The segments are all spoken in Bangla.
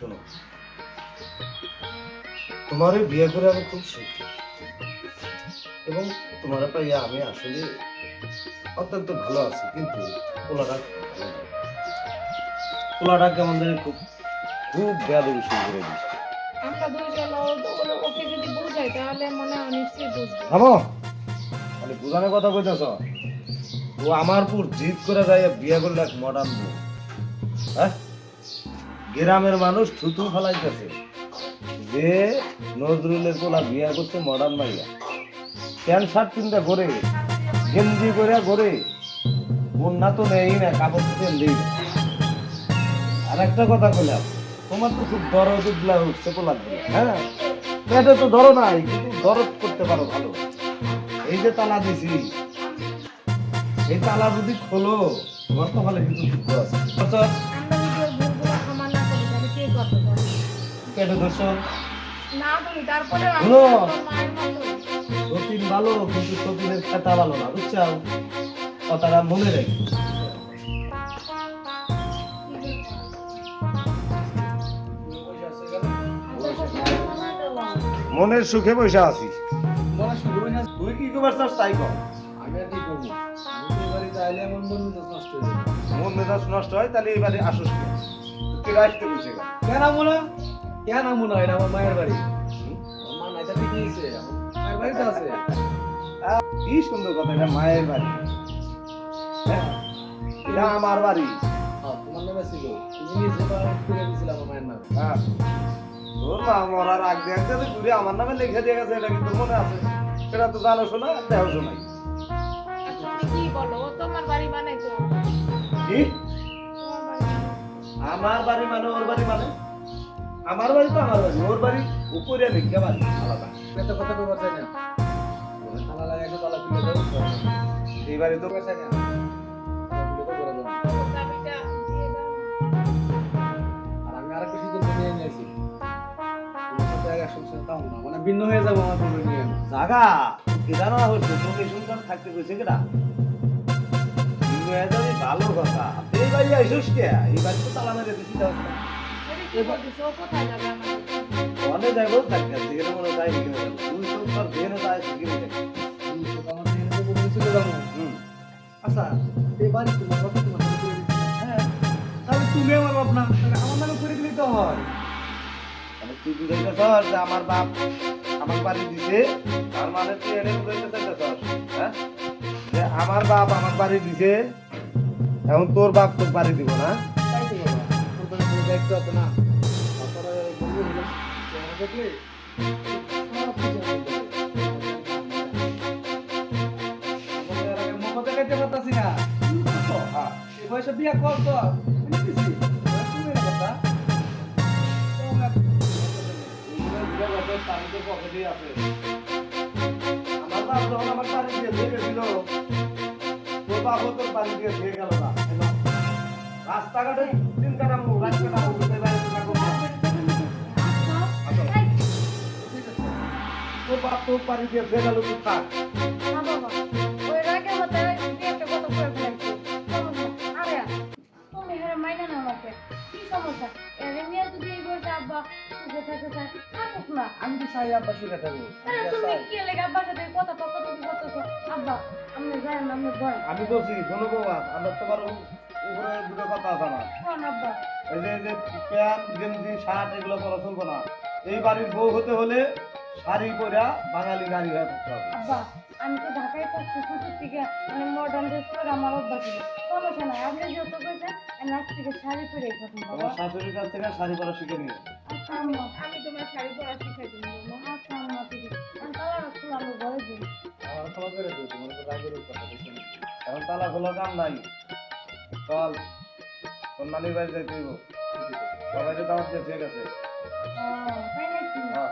শোনো। তোমারই বিয়ে করে আমি খুব সুখী। এবং তোমার পাইয়া আমি আসলে অত্যন্ত ভালো আছি কিন্তু পোলাটা। পোলাটা কেমন জানি খুব খুব বেয়াদবি শুরু করে দিচ্ছে আমরা দুইজন ও- ও- ওকে যদি বুঝাই তাহলে মনে হয় নিশ্চয়ই বুঝবে। থামো। খালি বুঝানোর কথা কইতেছ? ও আমার পুর জিদ করে যায় বিয়ে করলে এক মডার্ন হ্যাঁ? গ্রামের মানুষ থুতু ফেলাইতেছে। যে নজরুলের পোলা বিয়া করছে মডার্ন মাইয়া। প্যান্ট, শার্ট কিনতে ঘরে, গেঞ্জি করে ঘরে। বন্যা তো নেই না, কাপড় তেল দিই আর একটা কথা কইলাম, তোমার তো খুব দরদ উঠলা উঠছে পোলার দিকে হ্যাঁ? পেটে তো ধরো নাই, কিন্তু দরদ করতে পারো ভালো। এই যে তালা দিছি, এই তালা যদি খোলো, তোমার তো ভালো কিন্তু দুঃখ আছে। পেটে না তারপরে শোনো। সতীন ভালো কিন্তু সতীনের খেতা ভালো না বুঝছাও? কথাটা মনে রেখে। মনের সুখে বসে আছি। মনে শুরু হয় না তুই কি করবার চাস তাই কর। আমি আর কি করব? মন মেজাজ নষ্ট হয়ে মন হয় তাহলে এবারে আসস কে? তুই আসতে বসে গেল কেন কেন আমুনা এটা আমার মায়ের বাড়ি মা নাইটা ঠিক নিয়েছে আমার মায়ের বাড়িতে আছে কি সুন্দর কথা এটা মায়ের বাড়ি হ্যাঁ, এটা আমার বাড়ি হ্যাঁ, তোমার নামে ছিল তুমি নিজে করে দিয়েছিলে আমার মায়ের নামে হ্যাঁ তোর মা মরার আগ দিয়ে একসাথে ঘুরে আমার নামে লিখে দিয়ে গেছে এটা কিন্তু মনে আছে সেটা তো জানো শোনা দেহ শোনাই তুমি কি বলো ও তোমার বাড়ি বানাই তো কি তোমার বাড়ি আমার বাড়ি মানে ওর বাড়ি মানে আমার বাড়ি তো আমার বাড়ি ওর বাড়ি উপরে লিখে বাড়ি আলাদা। এত কথা চাই না। তালা লাগে একটা তালা খুলে দাও এই বাড়ি তো না। মানে ভিন্ন হয়ে যাব আমার জাগা হচ্ছে তোকে থাকতে কইছে তুমি ভালো কথা। এই বাড়ি আইসুস কে? এই বাড়ি তো তালা মেরে দিছি মনে আচ্ছা তাহলে তুমি আমার বাপ না আমার তো যে আমার বাপ আমার বাড়ি দিছে তার মানে তুই হ্যাঁ যে আমার বাপ আমার বাড়ি দিছে এখন তোর বাপ তোর বাড়ি দিব না। বাড়ি কোনো দায়িত্ব আছে না তারপরে দেখলে দেখাইতে পারতাছি না তো আমরা বাড়ি দিয়ে দিয়ে গেছিল, তোর বাপও তোর বাড়ি দিয়ে দিয়ে গেল না। রাস্তাঘাটে দিন কাটাবো, রাত কাটাবো। তোর বাপ তোর বাড়ি তুই থাক। আমি তো চাই আব্বা সুখে থাকব তুমি কি লেগে আব্বার সাথে কথা তর্ক তুমি করতেছো আব্বা আমি যাই না আমি বলছি বাবা আমার তোমার উপরে দুটো কথা আছে আমার। এই যে এই যে প্যান্ট গেঞ্জি শার্ট এগুলো পরা চলবো না। এই বাড়ির বউ হতে হলে শাড়ি পরা বাঙালি নারী হয়ে থাকতে হবে। আমি তো ঢাকায় থাকছি ছোটোর থেকে মানে মডার্ন ড্রেস পরে আমার অভ্যাস ছিল সমস্যা নাই আপনি যেহেতু কইছেন আমি আজ থেকে শাড়ি পরে থাকুন বাবা আমার শাশুড়ির কাছ থেকে শাড়ি পরা শিখে নিও। আচ্ছা আমি তোমার শাড়ি পরা শিখাই দেবো। আচ্ছা আম্মা ঠিক আমি তাহলে রাখছি আমি ঘরে যাই আমার ক্ষমা করে দিও তোমার তো রাগের কথা এখন তালা খোলা কাম নাই? চল তোর নানির বাড়ি যাইতে হইব। সবাই দাওয়াত দিয়ে ঠিক আছে? হ্যাঁ।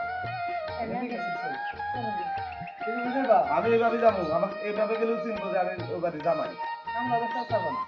আমি এইভাবে যাব। আমাকে এইভাবে গেলেও চিনবো যে আমি ওই বাড়ি জামাই। আমরা তো চাবো না।